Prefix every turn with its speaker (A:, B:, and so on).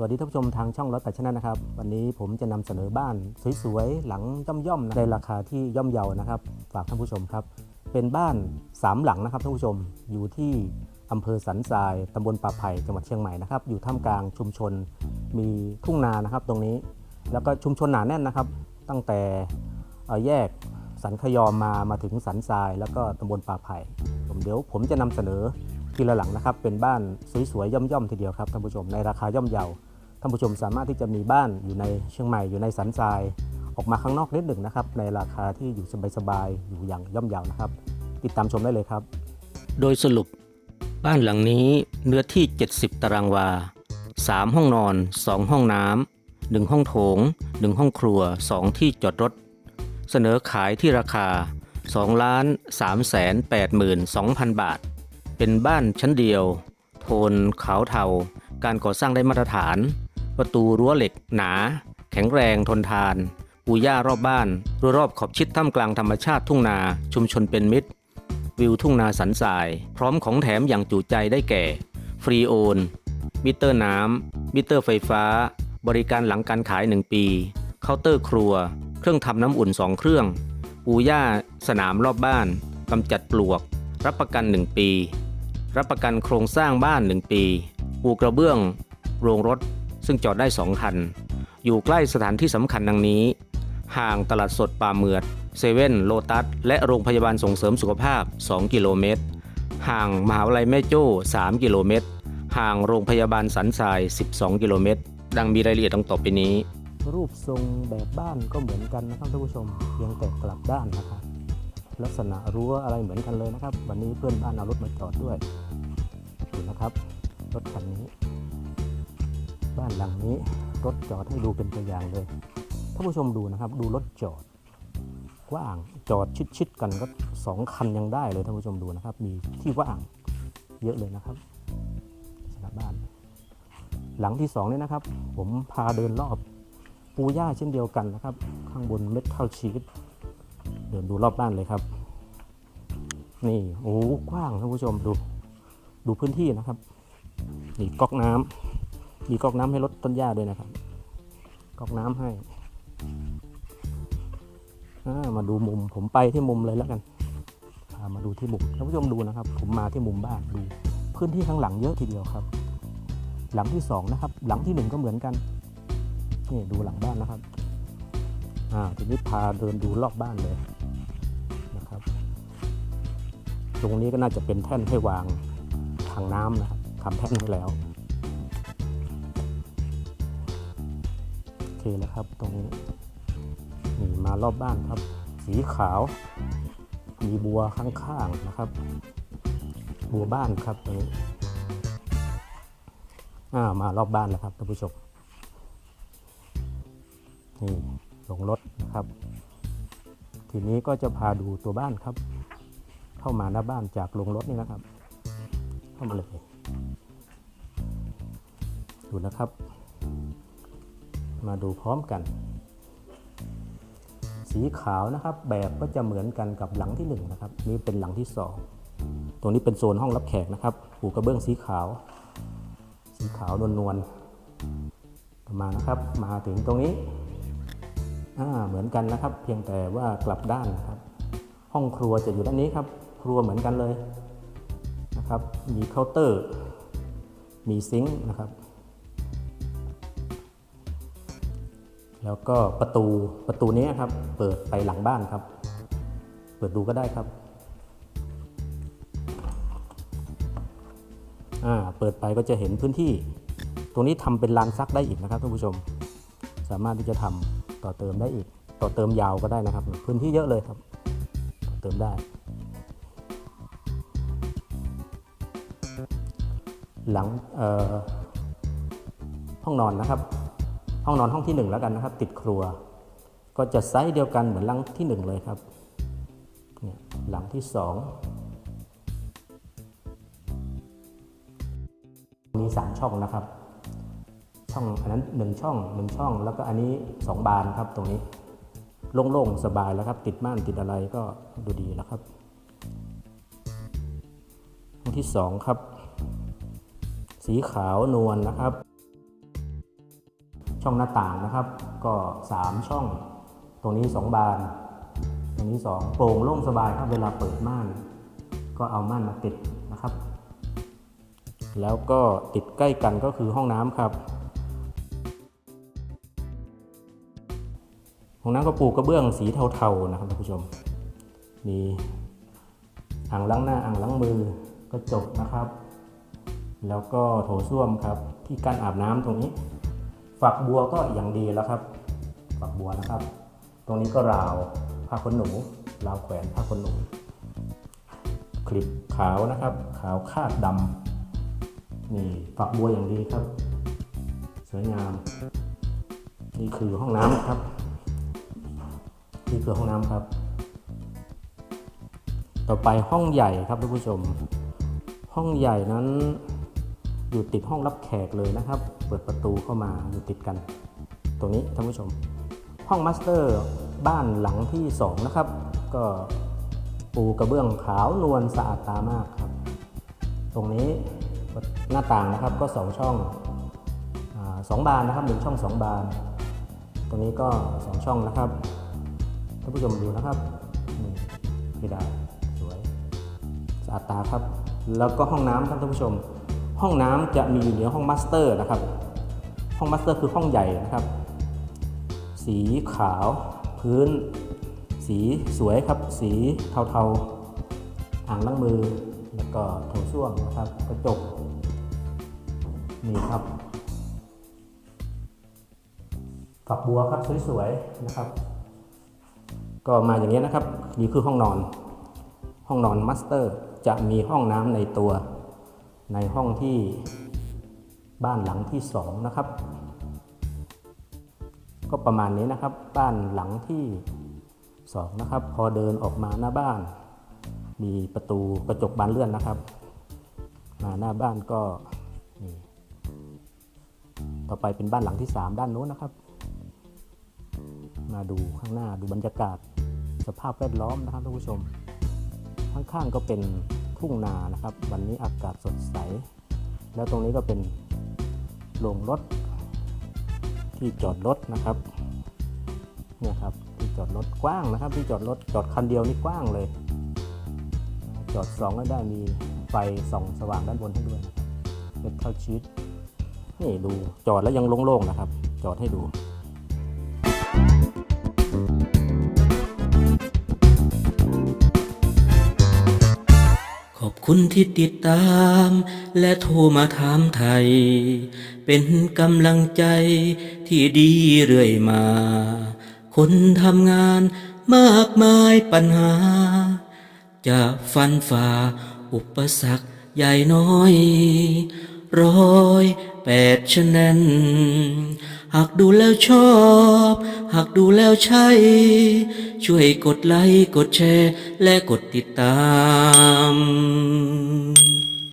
A: วัสดีท่านผู้ชมทางช่องรถแตัดชนะนะครับ วันนี้ผมจะนำเสนอบ้านสวยๆ หลังย่อมๆนะในราคาที่ย่อมเยานะครับ ฝากท่านผู้ชมครับ เป็นบ้านสามหลังนะครับท่านผู้ชมอยู่ที่อำเภอสันทรายตำบลป่าไผ่จังหวัดเชียงใหม่นะครับอยู่ท่ามกลางชุมชน มีทุ่งนานะครับตรงนี้ แล้วก็ชุมชนหนาแน่นนะครับ ตั้งแต่แยกสันขยอมมามาถึงสันทราย แล้วก็ตำบลป่าไผ่ผมเดี๋ยวผมจะนำเสนอทีละหลังนะครับ เป็นบ้านสวยๆย่อมๆทีเดียวครับท่านผู้ชมในราคาย่อมเยา ท่านผู้ชมสามารถที่จะมีบ้านอยู่ในเชียงใหม่อยู่ในสันทราย ออกมาข้างนอกนิดหนึ่งนะครับ ในราคาที่อยู่สบายๆอยู่อย่างย่อมเยาวนะครับ ติดตามชมได้เลยครับ
B: โดยสรุป บ้านหลังนี้เนื้อที่ 70 ตารางวา 3 ห้องนอน 2 ห้องน้ำ1ห้องโถง 1 ห้องครัว 2 ที่จอดรถ เสนอขายที่ราคา2ล้าน3แสน8หมื่น2,000 บาท เป็นบ้านชั้นเดียว โทนขาวเทา การก่อสร้างได้มาตรฐาน ประตูรั้วเหล็กหนา แข็งแรงทนทานปูหญ้ารอบบ้านรั้วรอบขอบชิดท่ามกลางธรรมชาติทุ่งนาชุมชนเป็นมิตร วิวทุ่งนาสันทราย พร้อมของแถมอย่างจุใจได้แก่ ฟรีโอน มิเตอร์น้ำมิเตอร์ไฟฟ้า บริการหลังการขาย 1 ปี เคาน์เตอร์ครัว เครื่องทำน้ำอุ่น 2 เครื่องปูหญ้า สนามรอบบ้านกำจัดปลวก รับประกัน 1 ปี รับประกันโครงสร้างบ้าน 1 ปีปูกระเบื้อง โรงรถ ซึ่งจอดได้2คัน อยู่ใกล้สถานที่สำคัญดังนี้ ห่างตลาดสดป่าเมือดเซเว่นโลตัส และโรงพยาบาลส่งเสริมสุขภาพ 2 กิโลเมตร ห่างมหาวิทยาลัยแม่โจ้ 3 กิโลเมตร ห่างโรงพยาบาลสันทราย 12 กิโลเมตร ดังมีรายละเอียดดังต่อไปนี้
A: รูปทรงแบบบ้านก็เหมือนกันนะครับท่านผู้ชมเพียงแต่กลับด้านนะครับลักษณะรั้วอะไรเหมือนกันเลยนะครับ วันนี้เพื่อนบ้านเอารถมาจอดด้วยดูนะครับ รถคันนี้ บ้านหลังนี้ รถจอดให้ดูเป็นตัวอย่างเลยท่านผู้ชมดูนะครับ ดูรถจอดกว้างจอดชิดๆกันก็สองคันยังได้เลยท่านผู้ชมดูนะครับ มีที่ว่างเยอะเลยนะครับสำหรับบ้าน หลังที่สองนี่นะครับ ผมพาเดินรอบปูหญ้าเช่นเดียวกันนะครับ ข้างบนเม็ดข้าวชีสเดินดูรอบบ้านเลยครับ นี่โอ้กว้างท่านผู้ชมดูดูพื้นที่นะครับ นี่ก๊อกน้ำ มีกอกน้ำให้ลดต้นหญ้าด้วยนะครับ กอกน้ำให้ามาดูมุม ผมไปที่มุมเลยแล้วกันามาดูที่มุม ท่านผู้ชมดูนะครับ ผมมาที่มุมบ้านดู พื้นที่ข้างหลังเยอะทีเดียวครับ หลังที่สองนะครับ หลังที่หนึ่งก็เหมือนกัน นี่ดูหลังบ้านนะครับ อ่า ทีนี้พาเดินดูรอบบ้านเลยนะครับ ตรงนี้ก็น่าจะเป็นแท่นให้วางทางน้ำนะครับทำแท่นไว้แล้ว เคแล้วครับ ตรงนี้นี่มารอบบ้านครับ สีขาว มีบัวข้างๆนะครับ บัวบ้านครับตรงนี้อ่ามารอบบ้านแล้วครับท่านผู้ชมนี่ลงรถนะครับ ทีนี้ก็จะพาดูตัวบ้านครับ เข้ามาหน้าบ้านจากลงรถนี่นะครับ เข้ามาเลยดูนะครับ มาดูพร้อมกัน สีขาวนะครับ แบบก็จะเหมือนกันกับหลังที่หนึ่งนะครับนี่เป็นหลังที่สองตรงนี้เป็นโซนห้องรับแขกนะครับปูกระเบื้องสีขาว สีขาวนวลๆต่อมานะครับ มาถึงตรงนี้เหมือนกันนะครับ เพียงแต่ว่ากลับด้านนะครับ ห้องครัวจะอยู่ด้านนี้ครับ ครัวเหมือนกันเลยนะครับ มีเคาน์เตอร์ มีซิงค์นะครับ แล้วก็ประตูประตูนี้ครับ เปิดไปหลังบ้านครับ เปิดดูก็ได้ครับอ่าเปิดไปก็จะเห็นพื้นที่ ตรงนี้ทำเป็นลานซักได้อีกนะครับท่านผู้ชม สามารถที่จะทำต่อเติมได้อีก ต่อเติมยาวก็ได้นะครับ พื้นที่เยอะเลยครับ ต่อเติมได้ หลังห้องนอนนะครับ ห้องนอนห้องที่หนึ่งแล้วกันนะครับ ติดครัว ก็จะไซส์เดียวกันเหมือนหลังที่หนึ่งเลยครับเนี่ยหลังที่สองมีสามช่องนะครับ ช่องอันนั้นหนึ่งช่องหนึ่งช่อง แล้วก็อันนี้สองบานครับตรงนี้โล่งๆสบายแล้วครับ ติดม่านติดอะไรก็ดูดีแล้วครับห้องที่สองครับ สีขาวนวลนะครับ ช่องหน้าต่างนะครับ ก็ 3 ช่อง ตรงนี้ 2 บาน ตรงนี้ 2 โปร่งโล่งสบายครับเวลาเปิดม่าน ก็เอาม่านมาติดนะครับ แล้วก็ติดใกล้กันก็คือห้องน้ำครับ ห้องน้ำก็ปูกระเบื้องสีเทาๆนะครับท่านผู้ชม มีอ่างล้างหน้าอ่างล้างมือกระจกนะครับ แล้วก็โถส้วมครับที่กั้นอาบน้ำตรงนี้ ฝักบัวก็อย่างดีแล้วครับ ฝักบัวนะครับ ตรงนี้ก็ราวผ้าขนหนู ราวแขวนผ้าขนหนู คลิปขาวนะครับ ขาวคาดดำนี่ฝักบัวอย่างดีครับ สวยงาม นี่คือห้องน้ำครับ นี่คือห้องน้ำครับ ต่อไปห้องใหญ่ครับท่านผู้ชม ห้องใหญ่นั้น อยู่ติดห้องรับแขกเลยนะครับ เปิดประตูเข้ามาอยู่ติดกัน ตรงนี้ท่านผู้ชม ห้องมาสเตอร์บ้านหลังที่สองนะครับ ก็ปูกระเบื้องขาวนวลสะอาดตามากครับ ตรงนี้หน้าต่างนะครับก็สองช่องอสองบานนะครับหนึ่งช่องสองบาน ตรงนี้ก็สองช่องนะครับท่านผู้ชมดูนะครับนี่ไม่ได้สวยสะอาดตาครับ แล้วก็ห้องน้ำครับท่านผู้ชม ห้องน้ำจะมีอยู่ในห้องมาสเตอร์นะครับ ห้องมาสเตอร์คือห้องใหญ่นะครับ สีขาวพื้น สีสวยครับ สีเทาๆ อ่างล้างมือ แล้วก็โถส้วมนะครับ กระจก นี่ครับฝักบัวครับสวยๆนะครับ ก็มาอย่างนี้นะครับ นี่คือห้องนอน ห้องนอนมาสเตอร์จะมีห้องน้ำในตัว ในห้องที่บ้านหลังที่สองนะครับ ก็ประมาณนี้นะครับ บ้านหลังที่สองนะครับ พอเดินออกมาหน้าบ้าน มีประตูกระจกบานเลื่อนนะครับ มาหน้าบ้านก็นี่ต่อไปเป็นบ้านหลังที่สามด้านโน้นนะครับ มาดูข้างหน้าดูบรรยากาศสภาพแวดล้อมนะครับท่านผู้ชม ข้างๆก็เป็น ทุ่งนานะครับ วันนี้อากาศสดใส แล้วตรงนี้ก็เป็นโรงรถที่จอดรถนะครับเนี่ยครับที่จอดรถกว้างนะครับ ที่จอดรถจอดคันเดียวนี่กว้างเลย จอดสองก็ได้มีไฟส่องสว่างด้านบนให้ด้วยเป็นเข้าชีตนี่ดูจอดแล้วยังโล่งๆนะครับ จอดให้ดู
B: ขอบคุณที่ติดตาม และโทรมาถามไทย เป็นกำลังใจที่ดีเรื่อยมา คนทำงานมากมายปัญหา จะฟันฝ่าอุปสรรคใหญ่น้อย ร้อยแปดชะนั้น หากดูแล้วชอบ หากดูแล้วใช่ ช่วยกดไลค์ กดแชร์ และกดติดตาม